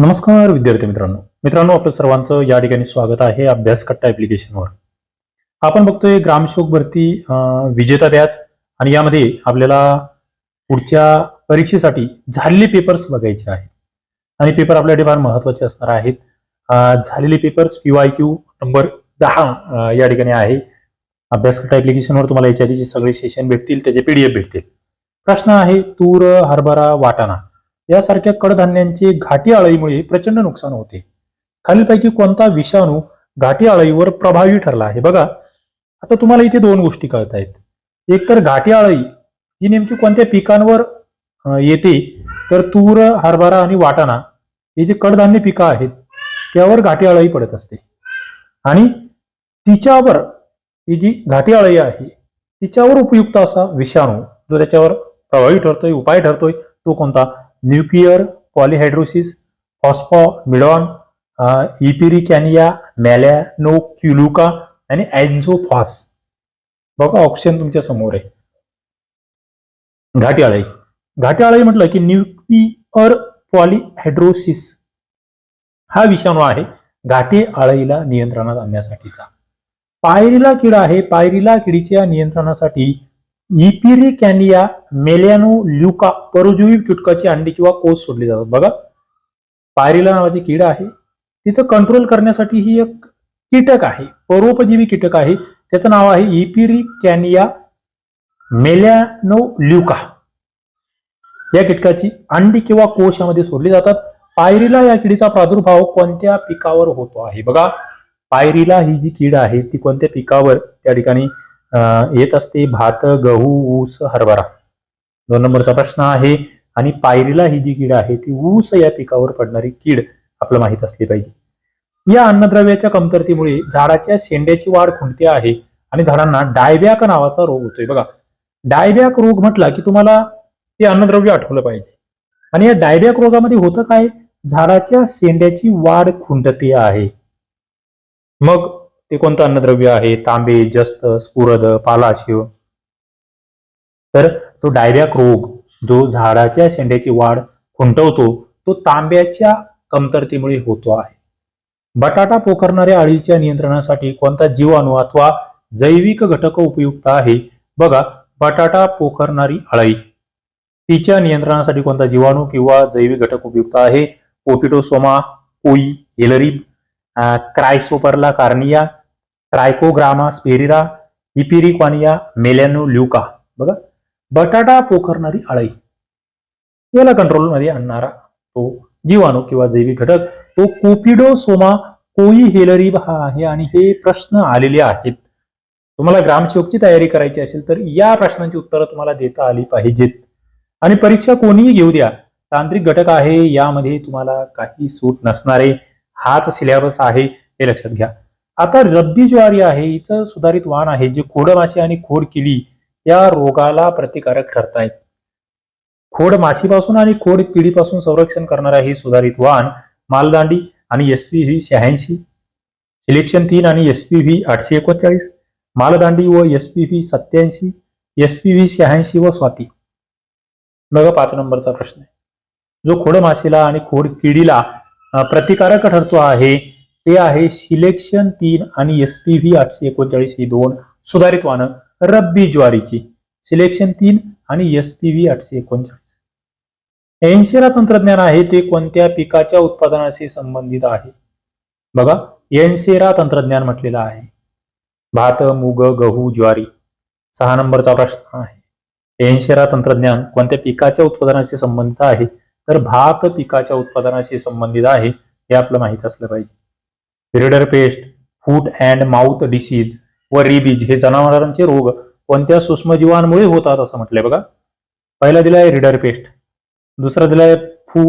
नमस्कार विद्यार्थी मित्रांनो. मित्रांनो आपलं सर्वांचं या ठिकाणी स्वागत आहे अभ्यास कट्टा ऍप्लिकेशनवर आपण बघतोय ग्रामशोक भरती विजेता बॅच आणि यामध्ये आपल्याला पुढच्या परीक्षेसाठी झालेले पेपर्स बघायचे आहेत. आणि पेपर आपल्यासाठी फार महत्त्वाचे असणार आहेत. झालेले पेपर्स पीवाय क्यू नंबर दहा या ठिकाणी आहे. अभ्यास कट्टा ऍप्लिकेशनवर तुम्हाला याच्या आधीचे सगळे सेशन भेटतील त्याचे पीडीएफ भेटतील. प्रश्न आहे तूर हरभरा वाटाणा. यासारख्या कडधान्यांचे घाटी आळीमुळे प्रचंड नुकसान होते. खालीलपैकी कोणता विषाणू घाटी आळीवर प्रभावी ठरला आहे? बघा आता तुम्हाला इथे दोन गोष्टी कळत आहेत एक तर घाटी आळी जी नेमकी कोणत्या पिकांवर येते तर तूर हरभरा आणि वाटाणा हे जे कडधान्य पिकं आहेत त्यावर घाटी आळी पडत असते. आणि तिच्यावर ही जी घाटी आळी आहे तिच्यावर उपयुक्त असा विषाणू जो त्याच्यावर प्रभावी ठरतोय उपाय ठरतोय तो कोणता? न्यूक्लिअर पॉलिहायड्रोसिस फॉस्फॉमिडॉन इपिरिकॅनिया मॅलॅनोक्युलुका आणि अँझोफॉस बघा ऑप्शन तुमच्यासमोर आहे. घाटी आळई घाटी म्हटलं की न्यूक्लिअर पॉलिहायड्रोसिस. हा विषाणू आहे घाटी आळईला नियंत्रणात आणण्यासाठीचा. पायरीला किडा आहे. पायरीला किडीच्या नियंत्रणासाठी इपिरिकॅनिया मेलियानो ल्युका परजीवी कीटकाची अंडी किंवा कोस सोडली जातात. बघा पायरीला नावाची कीड आहे. तिथं कंट्रोल करण्यासाठी ही एक कीटक आहे. परोपजीवी कीटक आहे. त्याचं नाव आहे इपिरिकॅनिया मेलॅनो ल्युका. या कीटकाची अंडी किंवा कोश यामध्ये सोडली जातात. पायरीला या किडीचा प्रादुर्भाव कोणत्या पिकावर होतो आहे? बघा पायरीला ही जी कीड आहे ती कोणत्या पिकावर? त्या ठिकाणी येत असते भात गहू ऊस हरभरा. दोन नंबरचा प्रश्न आहे आणि पायरीला ही जी कीड आहे ती ऊस या पिकावर पडणारी कीड आपलं माहीत असली पाहिजे. या अन्नद्रव्याच्या कमतरतेमुळे झाडाच्या शेंड्याची वाढ खुंटते आहे आणि झाडांना डायबॅक नावाचा रोग होतोय. बघा डायबॅक रोग म्हटला की तुम्हाला ते अन्नद्रव्य आठवलं पाहिजे. आणि या डायबॅक रोगामध्ये होतं काय? झाडाच्या शेंड्याची वाढ खुंटते आहे. मग ते कोणतं अन्नद्रव्य आहे? तांबे जस्त स्फुरद पालाशिव. तर तो डायबॅक रोग जो झाडाच्या शेंड्याची वाढ खुंटवतो तो तांब्याच्या कमतरतेमुळे होतो आहे. बटाटा पोखरणाऱ्या अळीच्या नियंत्रणासाठी कोणता जीवाणू अथवा जैविक घटक उपयुक्त आहे? बघा बटाटा पोखरणारी अळी. तिच्या नियंत्रणासाठी कोणता जीवाणू किंवा जैविक घटक उपयुक्त आहे? पोपिटोसोमा कोई हेलरी क्रायसोपरला कार्निया ट्रायकोग्रामा स्पेरिरा इपिरिक्वानिया मेलॅनो ल्युका. बघा. बटाटा पोखरणारी अळई. याला कंट्रोलमध्ये आणणारा तो जीवाणू किंवा जैविक घटक तो कोपिडोसोमा कोई हेलरीब हा आहे आणि हे प्रश्न आलेले आहेत. तुम्हाला ग्रामसेवकची तयारी करायची असेल तर या प्रश्नांची उत्तरं तुम्हाला देता आली पाहिजेत. आणि परीक्षा कोणीही घेऊ द्या. तांत्रिक घटक आहे यामध्ये तुम्हाला काही सूट नसणारे. हाच सिलेबस आहे हे लक्षात घ्या. आता रब्बी ज्वारी आहे हिचं सुधारित वाण आहे जे खोडमाशी आणि खोड किडी या रोगाला प्रतिकारक ठरतायत. खोड माशीपासून आणि खोड किडीपासून संरक्षण करणारा ही सुधारित वाण मालदांडी आणि एस पी व्ही शहाऐंशी सिलेक्शन तीन आणि एस पी व्ही आठशे एकोणचाळीस मालदांडी व एस पी व्ही सत्याऐंशी एस पी व्ही शहाऐंशी व स्वाती. बघा पाच नंबरचा प्रश्न आहे. जो खोड माशीला आणि खोड किडीला प्रतिकारक ठरतो आहे ते आहे सिलेक्शन तीन आणि एस पी व्ही आठशे एकोणचाळीस ही दोन सुधारित वाहनं रब्बी ज्वारीची. सिलेक्शन तीन आणि एस पी व्ही आठशे एकोणचाळीस. एनसेरा तंत्रज्ञान आहे ते कोणत्या पिकाच्या उत्पादनाशी संबंधित आहे? बघा एनसेरा तंत्रज्ञान म्हटलेलं आहे. भात मूग गहू ज्वारी सहा नंबरचा प्रश्न आहे. एनसेरा तंत्रज्ञान कोणत्या पिकाच्या उत्पादनाशी संबंधित आहे? तर भात पिकाच्या उत्पादनाशी संबंधित आहे हे आपलं माहीत असलं पाहिजे. Rinderpest foot and mouth disease व रिबीज हे जनावरांचे रोग कोणत्या सूक्ष्मजीवांमुळे होतात असं म्हटलंय बघा. पहिला दिलाय रिडर पेस्ट दुसरा दिलाय फू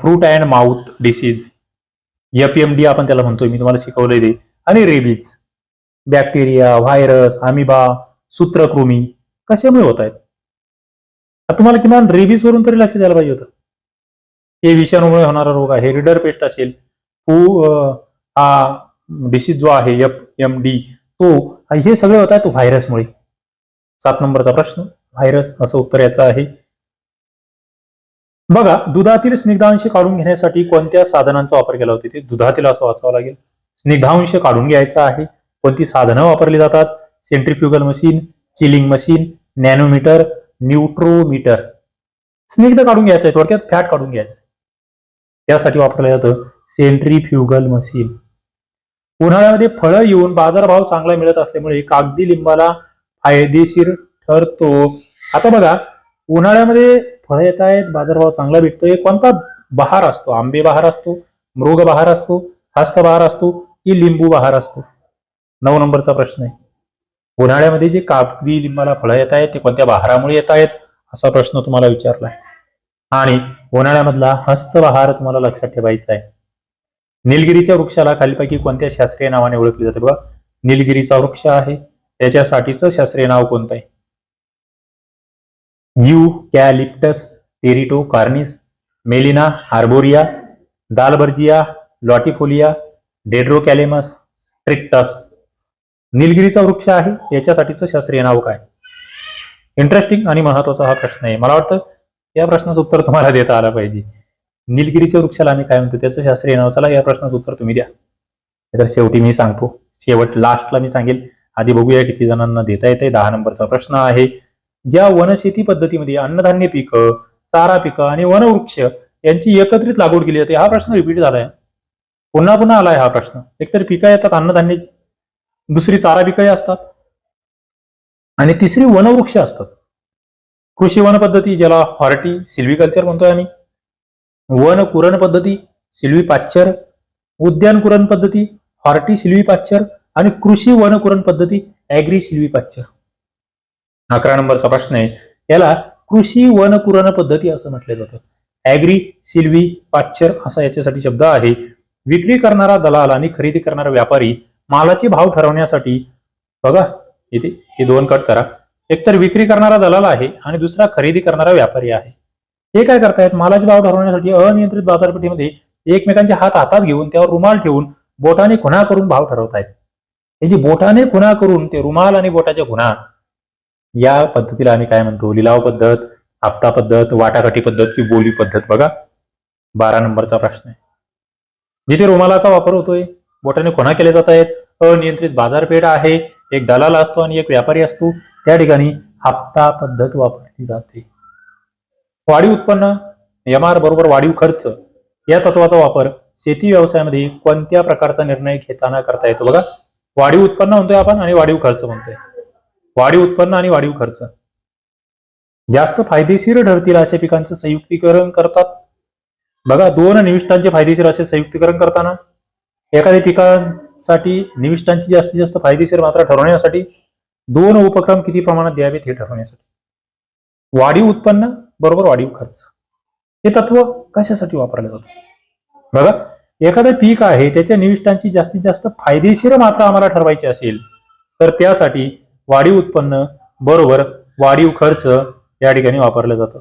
foot and mouth disease APMD आपण त्याला म्हणतोय मी तुम्हाला शिकवलंय ते. आणि रेबीज बॅक्टेरिया व्हायरस आमिबा सूत्रकृमी कशामुळे होत आहेत? तुम्हाला किमान रेबीज वरून तरी लक्ष द्यायला पाहिजे होतं. हे विषाणूमुळे होणारा रोग आहे. रिडर पेस्ट असेल फू हा डिसीज जो आहे एफ एम डी तो हे सगळे होत आहेत व्हायरसमुळे सात नंबरचा प्रश्न व्हायरस असं उत्तर याचं आहे. बघा दुधातील स्निग्धांश काढून घेण्यासाठी कोणत्या साधनांचा वापर केला होता? ते दुधातील असं वाचावं लागेल. स्निग्धांश काढून घ्यायचा आहे. कोणती साधनं वापरली जातात? Centrifugal machine chilling machine nanometre न्यूट्रोमीटर स्निग्ध काढून घ्यायचं आहे. थोडक्यात फॅट काढून घ्यायचं त्यासाठी वापरलं जातं सेंट्रिफ्युगल मशीन उन्हाळ्यामध्ये फळं येऊन बाजारभाव चांगला मिळत असल्यामुळे कागदी लिंबाला फायदेशीर ठरतो. आता बघा उन्हाळ्यामध्ये फळं येत आहेत बाजारभाव चांगला भेटतोय. कोणता बहार असतो? आंबे बहार असतो मृग बहार असतो हस्त बहार असतो की लिंबू बहार असतो? नऊ नंबरचा प्रश्न आहे. उन्हाळ्यामध्ये जे कागदी लिंबाला फळं येत आहेत ते कोणत्या बहारामुळे येत आहेत? असा प्रश्न तुम्हाला विचारलाय आणि उन्हाळ्यामधला हस्तबहार तुम्हाला लक्षात ठेवायचा आहे. निलगिरीच्या वृक्षाला खालीपैकी कोणत्या शास्त्रीय नावाने ओळखले जाते? बघा निलगिरीचा वृक्ष आहे. त्याच्यासाठीचं शास्त्रीय नाव कोणतं आहे? Eucalyptus tereticornis Gmelina arborea Dalbergia latifolia Dendrocalamus strictus निलगिरीचा वृक्ष आहे. याच्यासाठीचं शास्त्रीय नाव काय? इंटरेस्टिंग आणि महत्त्वाचा हा प्रश्न आहे. मला वाटतं या प्रश्नाचं उत्तर तुम्हाला देता आलं पाहिजे. निलगिरीच्या वृक्षाला आम्ही काय म्हणतो? त्याचं शास्त्रीय नाव. चला या प्रश्नाचं उत्तर तुम्ही द्या. तर शेवटी मी सांगतो. शेवट लास्टला मी सांगेल. आधी बघूया किती जणांना देता येते दहा नंबरचा प्रश्न आहे. ज्या वनशेती पद्धतीमध्ये अन्नधान्य पिकं चारा पिकं आणि वनवृक्ष यांची एकत्रित लागवड केली जाते हा प्रश्न रिपीट झालाय. पुन्हा पुन्हा आलाय हा प्रश्न. एकतर पिकं येतात अन्नधान्य दुसरी चारा पिकंही असतात. आणि तिसरी वनवृक्ष असतात. कृषी वन पद्धती ज्याला हॉर्टी सिल्विकल्चर म्हणतोय आम्ही. वन कुरण पद्धती सिल्वी पाच्चर उद्यान कुरण पद्धती हॉर्टी सिल्वी पाच्चर आणि कृषी वन कुरण पद्धती ऍग्री सिल्वी पाच्चर. अकरा नंबरचा प्रश्न आहे. याला कृषी वन कुरण पद्धती असं म्हटलं जातं. ऍग्री सिल्वी पाच्चर असा याच्यासाठी शब्द आहे. विक्री करणारा दलाल आणि खरेदी करणारा व्यापारी मालाचे भाव ठरवण्यासाठी बघा इथे हे दोन कट करा. एकतर विक्री करणारा दलाल आहे आणि दुसरा खरेदी करणारा व्यापारी आहे. हे काय करतायत? मालाचे भाव ठरवण्यासाठी अनियंत्रित बाजारपेठेमध्ये एकमेकांचे हात हातात घेऊन त्यावर रुमाल ठेवून बोटाने खुणा करून भाव ठरवतायत. हे बोटाने खुणा करून ते रुमाल आणि बोटाच्या खुणा या पद्धतीला आम्ही काय म्हणतो? लिलाव पद्धत हप्ता पद्धत वाटाघाटी पद्धत की बोली पद्धत बघा. बारा नंबरचा प्रश्न आहे. जिथे रुमालाचा वापर होतोय बोटाने खुणा केले जात आहेत अनियंत्रित बाजारपेठ आहे एक दलाल असतो आणि एक व्यापारी असतो. त्या ठिकाणी हप्ता पद्धत वापरली जाते. वाढीव उत्पन्न एम आर बरोबर वाढीव खर्च या तत्वाचा वापर शेती व्यवसायामध्ये कोणत्या प्रकारचा निर्णय घेताना करता येतो? बघा वाढीव उत्पन्न म्हणतोय आपण आणि वाढीव खर्च म्हणतोय. वाढीव उत्पन्न आणि वाढीव खर्च. जास्त फायदेशीर ठरतील अशा पिकांचं संयुक्तीकरण करतात. बघा दोन निविष्ठांचे फायदेशीर असे संयुक्तीकरण करताना एखाद्या पिकांसाठी निविष्ठांची जास्तीत जास्त फायदेशीर मात्रा ठरवण्यासाठी दोन उपक्रम किती प्रमाणात द्यावेत हे ठरवण्यासाठी. वाढीव उत्पन्न बरोबर वाढीव खर्च. हे तत्व कशासाठी वापरले जातं? बघा एखादं पीक आहे त्याच्या निविष्टांची जास्तीत जास्त फायदेशीर मात्रा आम्हाला ठरवायची असेल तर त्यासाठी वाढीव उत्पन्न बरोबर वाढीव खर्च या ठिकाणी वापरलं जातं.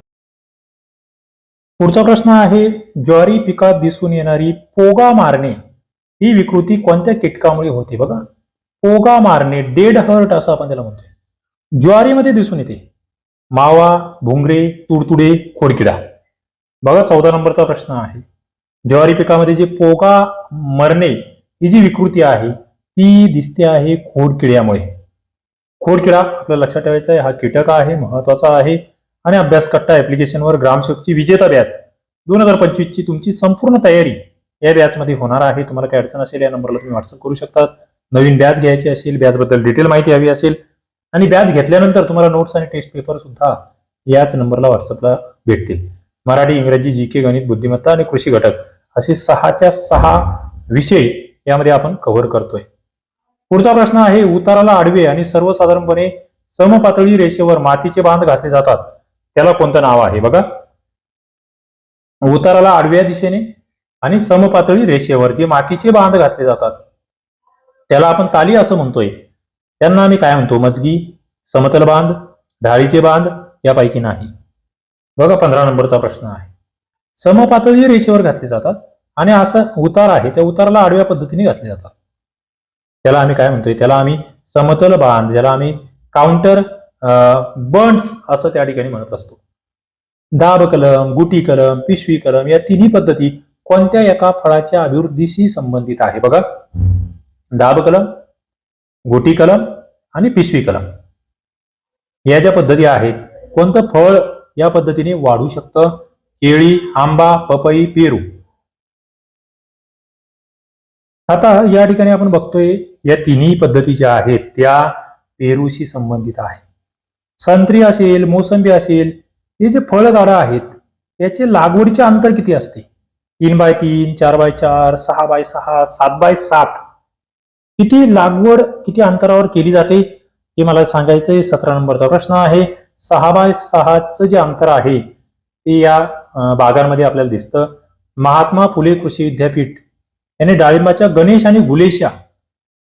पुढचा प्रश्न आहे ज्वारी पिकात दिसून येणारी पोगा मारणे ही विकृती कोणत्या कीटकामुळे होते? बघा पोगा मारणे डेड हर्ट असं आपण त्याला म्हणतो ज्वारीमध्ये दिसून येते. मावा भुंगरे तुडतुडे खोडकिडा. बघा चौदा नंबरचा प्रश्न आहे. ज्वारी पिकामध्ये जे पोगा मरणे ही जी विकृती आहे ती दिसते आहे खोडकिड्यामुळे. खोडकिडा आपल्याला लक्षात ठेवायचा आहे हा कीटक आहे महत्त्वाचा आहे आणि अभ्यास कट्टा ऍप्लिकेशनवर ग्रामसेवकची विजेता बॅच दोन हजार पंचवीस ची तुमची संपूर्ण तयारी या बॅचमध्ये होणार आहे. तुम्हाला काय अडचण असेल या नंबरला तुम्ही व्हॉट्सअप करू शकता नवीन बॅच घ्यायची असेल बॅचबद्दल डिटेल माहिती हवी असेल आणि बॅच घेतल्यानंतर तुम्हाला नोट्स आणि टेस्ट पेपर सुद्धा याच नंबरला व्हॉट्सअपला भेटतील. मराठी इंग्रजी जी के गणित बुद्धिमत्ता आणि कृषी घटक असे सहाच्या सहा विषय यामध्ये आपण कव्हर करतोय. पुढचा प्रश्न आहे उताराला आडवे आणि सर्वसाधारणपणे समपातळी रेषेवर मातीचे बांध घातले जातात. त्याला कोणतं नाव आहे बघा? उताराला आडव्या दिशेने आणि समपातळी रेषेवर जे मातीचे बांध घातले जातात त्याला आपण ताली असं म्हणतोय. त्यांना आम्ही काय म्हणतो? मजगी समतल बांध ढाळीचे बांध यापैकी नाही. बघा पंधरा नंबरचा प्रश्न आहे. समपातळी रेषेवर घातले जातात आणि असं उतार आहे त्या उताराला आडव्या पद्धतीने घातले जातात. त्याला आम्ही काय म्हणतोय? त्याला आम्ही समतल बांध ज्याला आम्ही काउंटर बर्न्स असं त्या ठिकाणी म्हणत असतो. दाब कलम गुटी कलम पिशवी कलम या तिन्ही पद्धती कोणत्या एका फळाच्या अभिवृद्धीशी संबंधित आहे? बघा. दाब कलम गोटी कलम आणि पिशवी कलम. या ज्या पद्धती आहेत कोणतं फळ या पद्धतीने वाढू शकतं? केळी आंबा पपई पेरू. आता या ठिकाणी आपण बघतोय या तिन्ही पद्धती ज्या आहेत त्या पेरूशी संबंधित आहे. संत्री असेल मोसंबी असेल हे जे फळझाडं आहेत याचे लागवडीचे अंतर किती असते? तीन बाय तीन चार बाय चार सहा बाय सहा सात बाय सात. किती लागवड किती अंतरावर केली जाते हे मला सांगायचंय. सतरा नंबरचा प्रश्न आहे. सहा बाय सहाचं जे अंतर आहे ते या भागांमध्ये आपल्याला दिसतं. महात्मा फुले कृषी विद्यापीठ यांनी डाळिंबाच्या गणेश आणि गुलेशा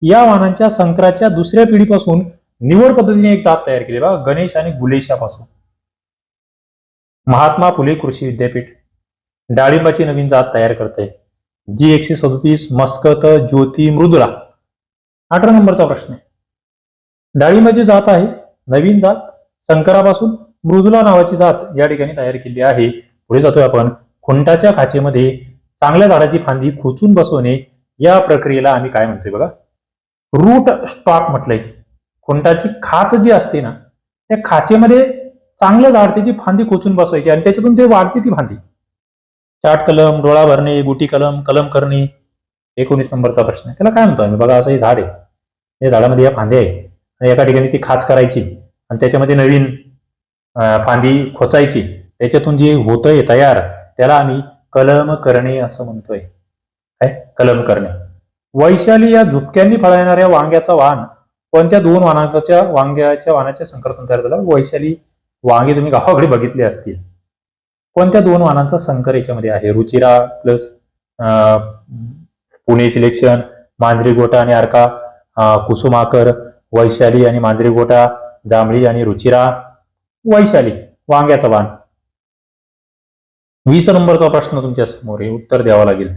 या वाहनांच्या संकराच्या दुसऱ्या पिढीपासून निवड पद्धतीने एक जात तयार केली. बघा गणेश आणि गुलेशापासून. महात्मा फुले कृषी विद्यापीठ डाळिंबाची नवीन जात तयार करते जी एकशे सदोतीस मस्कत ज्योती मृदुला. अठरा नंबरचा प्रश्न आहे. डाळिंबाची जात आहे नवीन जात संकरापासून मृदुला नावाची जात या ठिकाणी तयार केली आहे. पुढे जातोय आपण खुंटाच्या खाचेमध्ये चांगल्या झाडाची फांदी खोचून बसवणे या प्रक्रियेला आम्ही काय म्हणतोय बघा? रूट स्टॉक म्हटलंय. खुंटाची खाच जी असते ना त्या खाचेमध्ये चांगलं झाड त्याची फांदी खोचून बसवायची आणि त्याच्यातून ते वाढते ती फांदी. चाट कलम डोळा भरणे गुटी कलम कलम करणे एकोणीस नंबरचा प्रश्न आहे. त्याला काय म्हणतो आम्ही? बघा असं हे झाड आहे. या झाडामध्ये या फांद्या आहे आणि एका ठिकाणी ती खाच करायची. आणि त्याच्यामध्ये नवीन फांदी खोचायची. त्याच्यातून जे होतंय तयार त्याला आम्ही कलम करणे असं म्हणतोय. काय? कलम करणे. वैशाली या झुपक्यांनी फळा येणाऱ्या वांग्याचा वाहन कोणत्या दोन वाहनाच्या वांग्याच्या वाहनाच्या संकरातून तयार झाला वैशाली वांगे तुम्ही गावाकडे बघितले असतील. कोणत्या दोन वाहनांचा संकर याच्यामध्ये आहे. रुचिरा प्लस पुणे सिलेक्शन मांजरी गोटा आणि अर्का कुसुमाकर वैशाली आणि मांजरी गोटा जांभळी आणि रुचिरा वैशाली वांग्याचा वाण वीस नंबरचा प्रश्न तुमच्यासमोर आहे उत्तर द्यावं लागेल.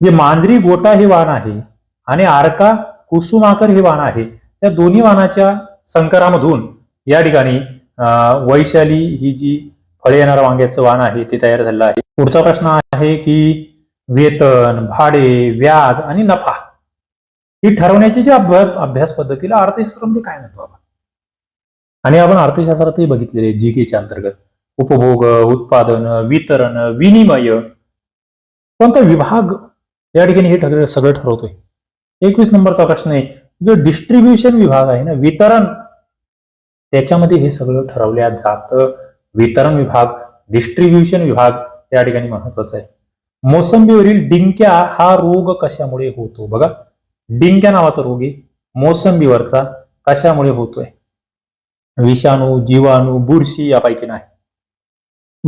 जे मांजरी गोटा हे वाहन आहे आणि आरका कुसुमाकर हे वाहन आहे त्या दोन्ही वाहनाच्या संकरामधून या ठिकाणी अं, वैशाली ही जी फळे येणारं वांग्याचं वाहन आहे ते तयार झालेलं आहे. पुढचा प्रश्न आहे की वेतन भाडे व्याज आणि नफा ही ठरवण्याची जी अभ्यास अभ्यास पद्धतीला अर्थशास्त्र म्हणजे काय म्हणतो आपण? आणि आपण अर्थशास्त्रातही बघितलेले जी केच्या अंतर्गत. उपभोग उत्पादन वितरण विनिमय. कोणता विभाग या ठिकाणी हे ठर- सगळं ठरवतोय? एकवीस नंबरचा प्रश्न आहे. जो डिस्ट्रीब्युशन विभाग आहे ना वितरण त्याच्यामध्ये हे सगळं ठरवल्या जातं. वितरण विभाग डिस्ट्रीब्युशन विभाग या ठिकाणी महत्त्वाचा आहे. मोसंबीवरील डिंक्या हा रोग कशामुळे होतो? बघा. डिंक्या नावाचा रोग आहे. मोसंबीवरचा कशामुळे होतोय? विषाणू जीवाणू बुरशी यापैकी नाही.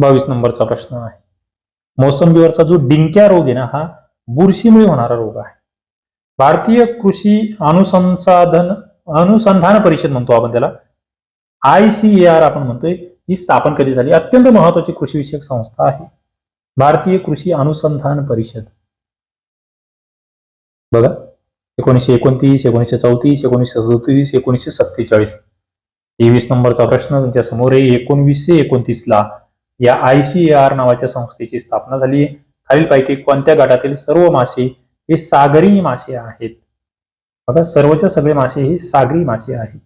बावीस नंबरचा प्रश्न आहे. मोसंबीवरचा जो डिंक्या रोग आहे ना हा बुरशीमुळे होणारा रोग आहे. भारतीय कृषी अनुसंसाधन अनुसंधान परिषद म्हणतो आपण त्याला. आय सी ए आर आपण म्हणतोय ही स्थापन कधी झाली? अत्यंत महत्वाची कृषी विषयक संस्था आहे. भारतीय कृषी अनुसंधान परिषद. बघा एकोणीसशे एकोणतीस एकोणीसशे चौतीस एकोणीसशे सदतीस एकोणीसशे सत्तेचाळीस. तेवीस नंबरचा प्रश्न तुमच्यासमोर आहे. एकोणवीसशे एकोणतीस ला या आय सी ए आर नावाच्या संस्थेची स्थापना झाली खालीलपैकी कोणत्या गटातील सर्व मासे हे सागरी मासे आहेत? बघा सर्वच्या सगळे मासे हे सागरी मासे आहेत.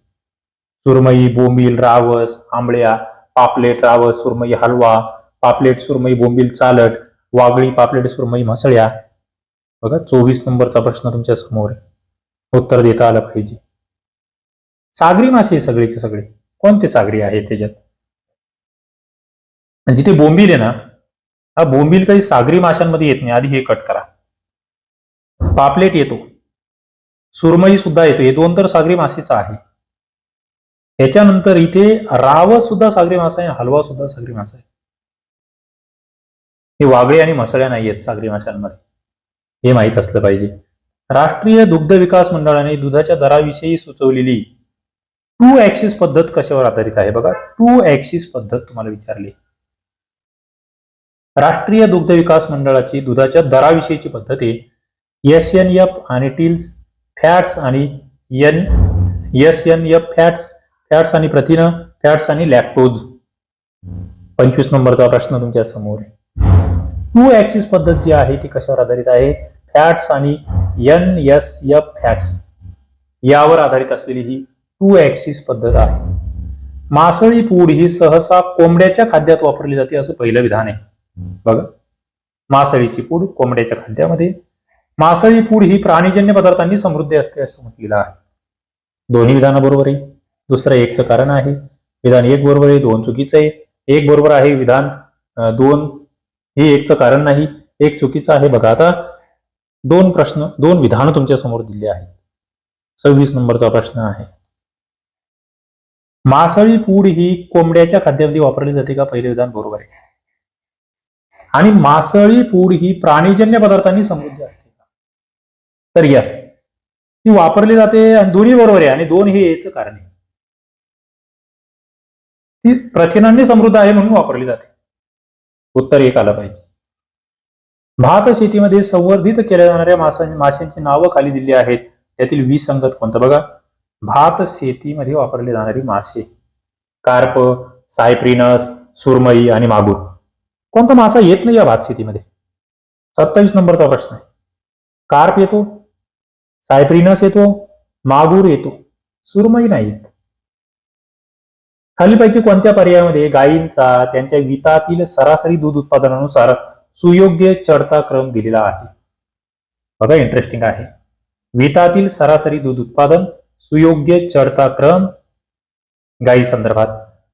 सुरमई बोंबील रावस आंबळ्या पापलेट रावस सुरमई हलवा पापलेट सुरमई बोंबील चालट वागळी पापलेट सुरमई म्हसळ्या. बघा चोवीस नंबरचा प्रश्न तुमच्यासमोर आहे. उत्तर देता आलं पाहिजे. सागरी मासे सगळेचे सगळे. कोणते सागरी आहे त्याच्यात? आणि जिथे बोंबील आहे ना हा बोंबील काही सागरी माशांमध्ये येत नाही. आधी हे कट करा. पापलेट येतो. सुरमई सुद्धा येतो. हे दोन तर सागरी मासेच आहे. त्याच्यानंतर इथे राव सुद्धा सागरी मासा आहे हलवा सुद्धा सागरी मासा आहे. हे वागळे आणि मसळ्या नाही आहेत सागरी माशांमध्ये हे माहीत असलं पाहिजे. राष्ट्रीय दुग्ध विकास मंडळाने दुधाच्या दराविषयी सुचवलेली टू ऍक्सिस पद्धत कशावर आधारित आहे बघा? टू ऍक्सिस पद्धत तुम्हाला विचारली. राष्ट्रीय दुग्ध विकास मंडळाची दुधाच्या दराविषयीची पद्धत आहे एस एन एफ आणि टिल्स फॅट्स आणि N S N F fats fats आणि प्रथिन फॅट्स आणि लॅक्टोज पंचवीस नंबरचा प्रश्न तुमच्यासमोर. आहे टू ऍक्सिस पद्धत जी आहे ती कशावर आधारित आहे? फॅट्स आणि एन एस एफ फॅट्स यावर आधारित असलेली ही टू ऍक्सिस पद्धत आहे. मासळी पूड ही सहसा कोंबड्याच्या खाद्यात वापरली जाते असं पहिलं विधान आहे. बघा. मासळीची पूड कोंबड्याच्या खाद्यामध्ये. मासळी पूड ही प्राणीजन्य पदार्थांनी समृद्ध असते असं म्हटलेलं आहे. दोन्ही विधानाबरोबर आहे. दुसरं एकचं कारण आहे. विधान एक बरोबर आहे दोन चुकीचं आहे. एक बरोबर आहे विधान दोन हे एकचं कारण नाही एक चुकीचं आहे. बघा आता दोन प्रश्न दोन विधानं तुमच्यासमोर दिले आहेत. सव्वीस नंबरचा प्रश्न आहे. मासळी पूड ही कोंबड्याच्या खाद्यामध्ये वापरली जाते का? पहिले विधान बरोबर आहे. आणि मासळी पूड ही प्राणीजन्य पदार्थांनी समृद्ध असते का? तर यस ती वापरली जाते आणि दोन्ही बरोबर आहे आणि दोन हे याचं कारण आहे. ती प्रथिनांनी समृद्ध आहे म्हणून वापरली जाते. उत्तर एक आलं पाहिजे. भात शेतीमध्ये संवर्धित केल्या जाणाऱ्या माशांची नावं खाली दिली आहेत. त्यातील विसंगत संगत कोणतं बघा? भात शेतीमध्ये वापरले जाणारी मासे. कार्प सायप्रिनस सुरमई आणि मागूर. कोणता मासा येत नाही या भात शेतीमध्ये? सत्तावीस नंबरचा प्रश्न आहे. कार्प येतो सायप्रिनस येतो मागूर येतो. सुरमई नाही येत खालीपैकी कोणत्या पर्यायामध्ये गायींचा त्यांच्या वितातील सरासरी दूध उत्पादनानुसार सुयोग्य चढता क्रम दिलेला आहे? बघा इंटरेस्टिंग आहे. वितातील सरासरी दूध उत्पादन सुयोग्य चढता क्रम गायी संदर्भात.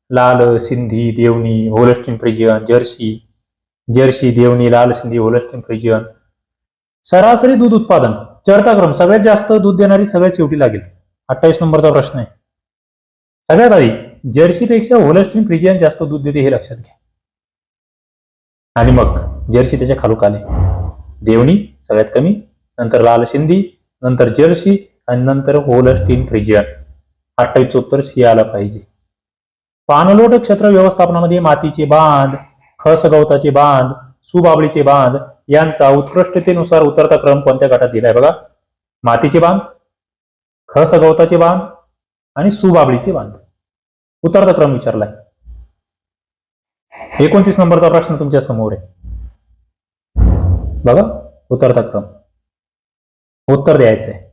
Lal Sindhi Deoni Holstein Friesian Jersey Jersey Deoni Lal Sindhi Holstein Phrygian. सरासरी दूध उत्पादन चढता क्रम सगळ्यात जास्त दूध देणारी सगळ्यात शेवटी लागेल. अठ्ठावीस नंबरचा प्रश्न आहे. सगळ्यात आधी जर्सीपेक्षा होलस्टीन फ्रिजियन जास्त दूध देते हे लक्षात घ्या. आणि मग जर्सी त्याच्या खालू आले. देवणी सगळ्यात कमी नंतर लाल सिंधी नंतर जर्सी आणि नंतर होलस्टीन फ्रिजियन. अठ्ठावीस उत्तर सी आला पाहिजे. पाणलोट क्षेत्र व्यवस्थापनामध्ये मातीचे बांध खस गवताचे बांध सुबाबळीचे बांध यांचा उत्कृष्टतेनुसार उतरता क्रम कोणत्या गटात दिलाय बघा? मातीचे बांध खस गवताचे बांध आणि सुबाबळीचे बांध. उतरता क्रम विचारलाय. एकोणतीस नंबरचा प्रश्न तुमच्यासमोर आहे. बघा उतरता क्रम उत्तर द्यायचंय.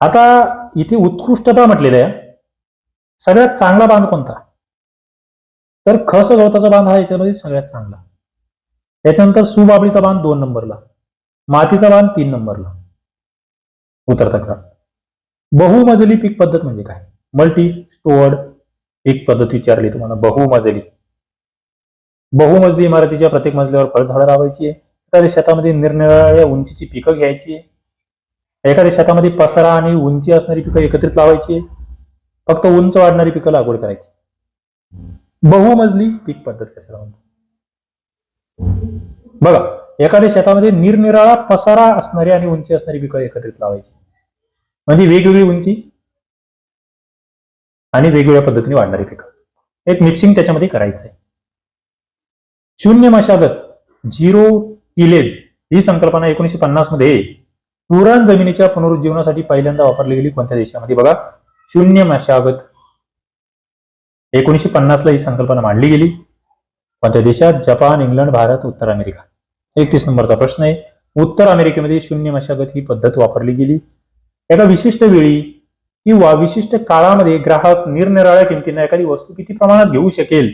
आता इथे उत्कृष्टता म्हटलेली आहे. सगळ्यात चांगला बांध कोणता? तर खस गवताचा बांध हा याच्यामध्ये सगळ्यात चांगला. त्याच्यानंतर सुबाबळीचा बांध दोन नंबरला. मातीचा बांध तीन नंबरला. उतरता क्रम बहुमजली पीक पद्धत म्हणजे काय? मल्टी स्टोअर्ड एक पद्धत विचारली तुम्हाला बहुमजली. बहुमजली इमारतीच्या प्रत्येक मजल्यावर फळझाडं लावायची आहे. एखाद्या शेतामध्ये निरनिराळ्या उंचीची पिकं घ्यायची आहे. एखाद्या शेतामध्ये पसारा आणि उंची असणारी पिकं एकत्रित लावायची आहे. फक्त उंच वाढणारी पिकं लागवड करायची बहुमजली पीक पद्धत कशाला म्हणतो बघा एखाद्या शेतामध्ये निरनिराळा पसारा असणारी आणि उंची असणारी पिकं एकत्रित लावायची म्हणजे वेगवेगळी उंची आणि वेगवेगळ्या पद्धतीने वाढणारी पिकं. एक मिक्सिंग त्याच्यामध्ये करायचंय. शून्य मशागत झिरो टिलेज ही संकल्पना एकोणीशे पन्नासमध्ये पुराण जमिनीच्या पुनरुज्जीवनासाठी पहिल्यांदा वापरली गेली कोणत्या देशामध्ये? बघा शून्य मशागत एकोणीशे पन्नास ला ही संकल्पना मांडली गेली. कोणत्या देशात? जपान इंग्लंड भारत उत्तर अमेरिका. एकतीस नंबरचा प्रश्न आहे. उत्तर अमेरिकेमध्ये शून्य मशागत ही पद्धत वापरली गेली. एका विशिष्ट वेळी किंवा विशिष्ट काळामध्ये ग्राहक निरनिराळ्या किमतींना एखादी वस्तू किती प्रमाणात घेऊ शकेल?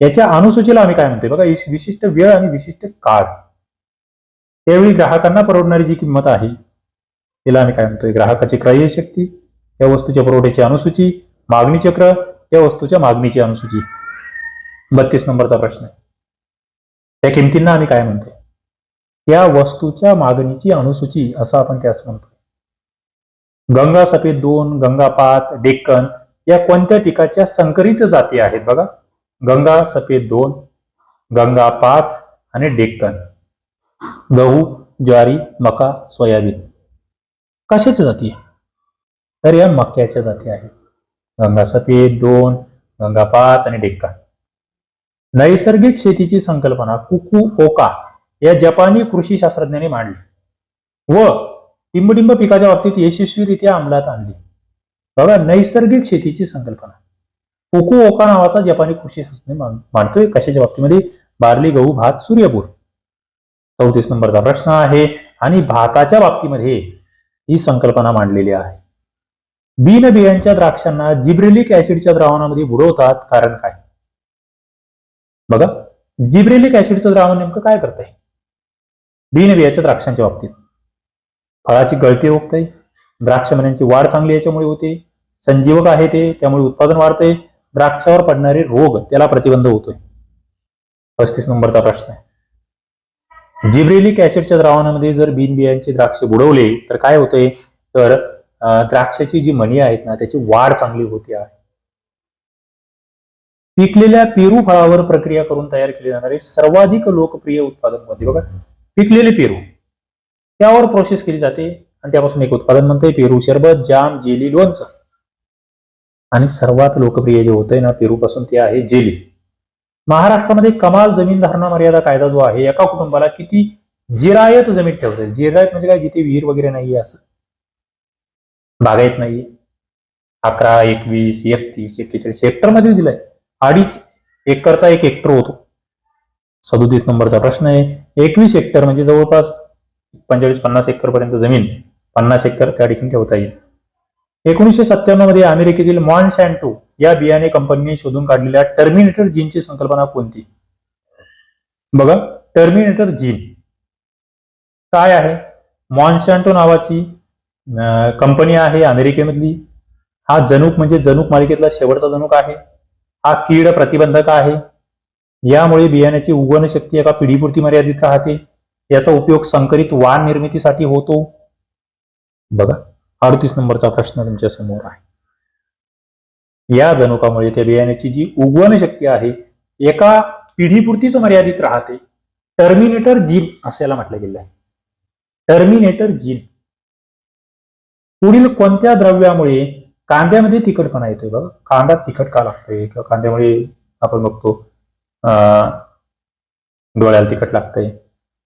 याच्या अनुसूचीला आम्ही काय म्हणतोय? बघा विशिष्ट वेळ आणि विशिष्ट काळ. त्यावेळी ग्राहकांना परवडणारी जी किंमत आहे तिला आम्ही काय म्हणतोय? ग्राहकाची क्रयशक्ती त्या वस्तूच्या पुरवठ्याची अनुसूची मागणी चक्र त्या वस्तूच्या मागणीची अनुसूची. बत्तीस नंबरचा प्रश्न आहे. त्या किमतींना आम्ही काय म्हणतोय? त्या वस्तूच्या मागणीची अनुसूची असं आपण त्यास म्हणतो. गंगा सफेद दोन गंगा पाच डेक्कन या कोणत्या पिकाच्या संकरित जाती आहेत बघा? गंगा सफेद दोन गंगा पाच आणि डेक्कन. गहू ज्वारी मका सोयाबीन. कशाच्या जाती आहे तर या मक्याच्या जाती आहेत. गंगा सफेद दोन गंगा पाच आणि डेक्कन. नैसर्गिक शेतीची संकल्पना कुकू ओका या जपानी कृषी शास्त्रज्ञांनी मांडली. व लिंबडिंब पिकाच्या बाबतीत यशस्वीरित्या अंमलात आणली. बघा नैसर्गिक शेतीची संकल्पना. कोको ओका नावाचा जपानी कृषी शास्त्रज्ञ मांडतोय. कशाच्या बाबतीमध्ये? बार्ली गहू भात सूर्यपूर चौतीस नंबरचा प्रश्न आहे. आणि भाताच्या बाबतीमध्ये ही संकल्पना मांडलेली आहे. बिन बियांच्या द्राक्षांना जिब्रेलिक ऍसिडच्या द्रावणामध्ये बुडवतात कारण काय? बघा जिब्रेलिक ऍसिडचं द्रावण नेमकं काय करतंय? बिन बियाच्या द्राक्षांच्या बाबतीत. फळाची गळती रोखते द्राक्ष मण्यांची वाढ चांगली याच्यामुळे होते संजीवक आहे ते त्यामुळे उत्पादन वाढते द्राक्षावर पडणारे रोग त्याला प्रतिबंध होतोय. पस्तीस नंबरचा प्रश्न आहे. जिब्रेलिक ऍसिडच्या द्रावणामध्ये जर बिन बियांचे द्राक्ष बुडवले तर काय होते तर द्राक्षाची जी मणी आहेत ना त्याची वाढ चांगली होते आहे. पिकलेल्या पेरू फळावर प्रक्रिया करून तयार केले जाणारे सर्वाधिक लोकप्रिय उत्पादनमध्ये बघा पिकलेले पेरू. त्यावर प्रोसेस केली जाते. आणि त्यापासून एक उत्पादन म्हणते पेरू शरबत जाम जेली लोणचं. आणि सर्वात लोकप्रिय जे होतंय ना पेरूपासून ते आहे जेली. महाराष्ट्रामध्ये कमाल जमीन धारणा मर्यादा कायदा जो आहे एका कुटुंबाला किती जिरायत जमीन ठेवते जिरायत म्हणजे काय? जिथे विहीर वगैरे नाहीये असं. बागायत नाहीये. अकरा एकवीस एकतीस एक्केचाळीस हेक्टरमध्ये दिलाय. अडीच एकरचा एक हेक्टर होतो. सदोतीस नंबरचा प्रश्न आहे. एकवीस हेक्टर म्हणजे जवळपास पंचेचाळीस पन्नास एकर पर्यंत जमीन पन्नास एकर त्या ठिकाणी ठेवता येईल. एकोणीसशे सत्त्याण्णवमध्ये अमेरिकेतील मॉन्सॅन्टो या बियाणे कंपनीने शोधून काढलेल्या टर्मिनेटर जीनची संकल्पना कोणती? बघा टर्मिनेटर जीन. काय आहे? मॉन्सॅन्टो नावाची कंपनी आहे अमेरिकेमधली. हा जनुक म्हणजे जनुक मालिकेतला शेवटचा जनुक आहे. हा कीड प्रतिबंधक आहे. यामुळे बियाण्याची उगवण शक्ती एका पिढीपुरती मर्यादित राहते. याचा उपयोग संकरित वाण निर्मितीसाठी होतो. बघा अडतीस नंबरचा प्रश्न तुमच्यासमोर आहे. या जनुकामुळे त्या बियाण्याची जी उगवण शक्ती आहे एका पिढीपुरतीच मर्यादित राहते. टर्मिनेटर जीन असायला म्हटलं गेलं आहे. Terminator gene. पुढील कोणत्या द्रव्यामुळे कांद्यामध्ये तिखटपणा येतोय? बघा कांदा तिखट का लागतोय? किंवा कांद्यामुळे आपण बघतो अं, डोळ्याला तिखट लागतंय.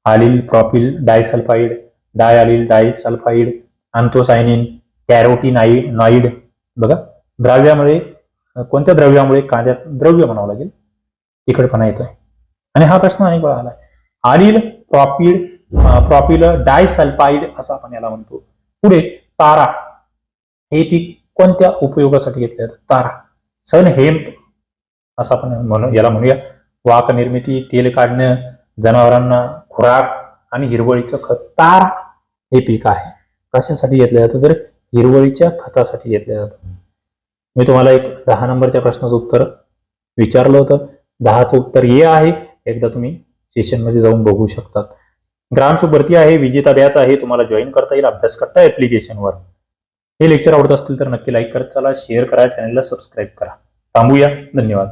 Allyl propyl disulphide diallyl disulphide anthocyanin carotenoid. बघा द्रव्यामुळे कोणत्या द्रव्यामुळे कांद्यात द्रव्य म्हणावं लागेल? तिखटपणा येतोय. आणि हा प्रश्न अनेक वेळा आलाय. आलिल प्रॉपिड प्रॉपिल डायसल्फाईड असं आपण याला म्हणतो. पुढे तारा. हे पीक कोणत्या उपयोगासाठी घेतले तारा. सन हेम्प असं आपण म्हणू याला म्हणूया. वाक निर्मिती तेल काढणं जनावरांना खुराक आणि हिरवळीचं खत तारा हे पीक आहे. कशासाठी घेतलं जातं? तर हिरवळीच्या खतासाठी घेतलं जातं. मी तुम्हाला एक दहा नंबरच्या प्रश्नाचं उत्तर विचारलं होतं. दहाचं उत्तर हे आहे. एकदा तुम्ही सेशनमध्ये जाऊन बघू शकतात. ग्रामशुभ भरती आहे विजेता बॅच आहे तुम्हाला जॉईन करता येईल अभ्यास करता ऍप्लिकेशनवर हे लेक्चर आवडत असतील तर नक्की लाईक करत चला शेअर करा चॅनलला सबस्क्राईब करा. थांबूया. धन्यवाद.